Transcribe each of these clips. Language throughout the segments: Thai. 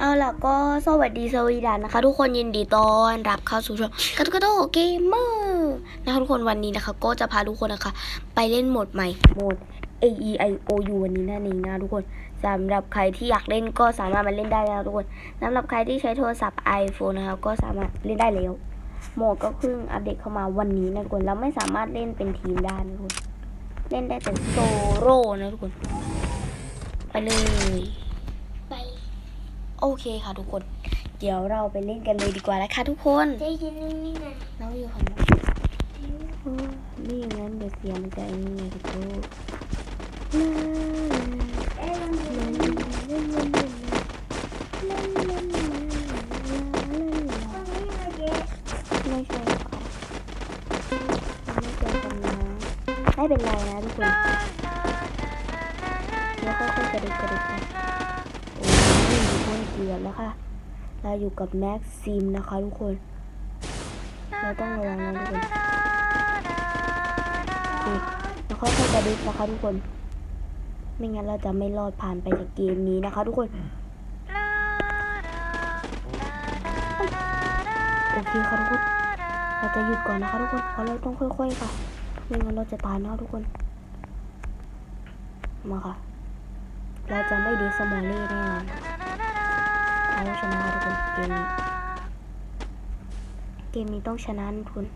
เอาล่ะก็สวัสดีสวีดันนะคะ ทุกคนยินดีต้อนรับเข้าสู่ช่องกระตุกกระโดเกมเมอร์นะคะทุกคนวันนี้นะคะ ก็จะพาทุกคนนะคะ ไปเล่นโหมดใหม่โหมด A E I O U วันนี้นั่นเองนะทุกคนสำหรับใครที่อยากเล่นก็สามารถมาเล่นได้แล้วทุกคนสำหรับใครที่ใช้โทรศัพท์ iPhone นะคะก็สามารถเล่นได้แล้วโหมดก็เพิ่งอัปเดตเข้ามาวันนี้นะทุกคนแล้วไม่สามารถเล่นเป็นทีมได้นะทุกคนเล่นได้แต่โซโล่นะทุกคนไปเลย โอเคค่ะทุกคน เดี๋ยวเราไปเล่นกันเลยดีกว่านะคะทุกคนได้ยินนี่นะน้องอยู่ฝั่งนู้นโอ้นี่งั้นเดี๋ยวเสียงมันจะไอ้นี่ไงทุกคนเอ๊ะมันมีตรงนี้มาเยอะไม่ใช่ค่ะไม่เจอกันนะไม่เป็นไรนะทุกคน ทุกคนเกือบแล้วค่ะ เราอยู่กับแม็กซิมนะคะ ทุกคน เราต้องระวังนะทุกคนแล้วค่อยๆกระดิกนะคะทุกคน ไม่งั้นเราจะไม่รอดผ่านไปจากเกมนี้นะคะ ทุกคน โอเคค่ะทุกคน เราจะหยุดก่อนนะคะทุกคนเพราะเราต้องค่อยๆค่ะ ไม่งั้นเราจะตายนะคะทุกคน มาค่ะ เราจะไม่ดีสมอลลี่แน่นอน เราชนะทุกคนเกมนี้เกมนี้ต้องชนะทุกคน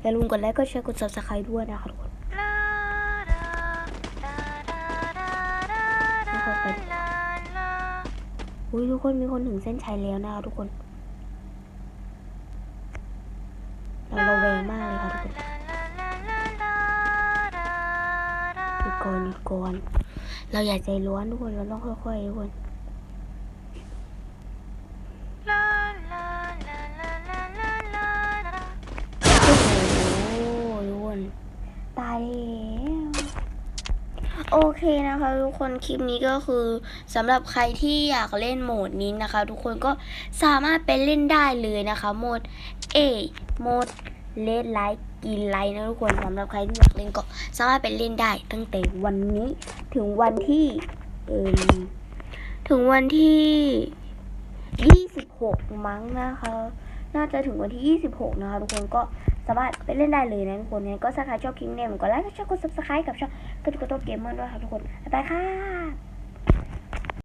อย่าลืมกดไลค์กดแชร์กด subscribe ด้วยนะคะทุกคนไม่ค่อยไปอุ้ยทุกคนมีคนถึงเส้นชัยแล้วนะคะทุกคนเราระแวงมากเลยค่ะทุกคนหยุดก่อนหยุดก่อนเราอย่าใจร้อนทุกคนเราต้องค่อยๆทุกคน ตายแล้วโอเคนะคะทุกคนคลิปนี้ก็คือสำหรับใครที่อยากเล่นโหมดนี้นะคะ ทุกคนก็สามารถไปเล่นได้เลยนะคะ โหมด A โหมดเลดไลท์กินไลท์นะทุกคนสำหรับใครที่อยากเล่นก็สามารถไปเล่นได้ตั้งแต่วันนี้ถึงวันที่เอมถึงวันที่ 26 มั้งนะคะ น่าจะถึงวันที่ 26 นะคะ ทุกคนก็ สามารถไปเล่นได้เลยนะทุกคนงั้นก็ถ้าใครชอบคลิปเนี่ยผมก็ไลค์ก็ชอบกดซับสไครต์กับช่องกระตุกกระตุกเกมเมอร์ด้วยค่ะทุกคนไปค่ะ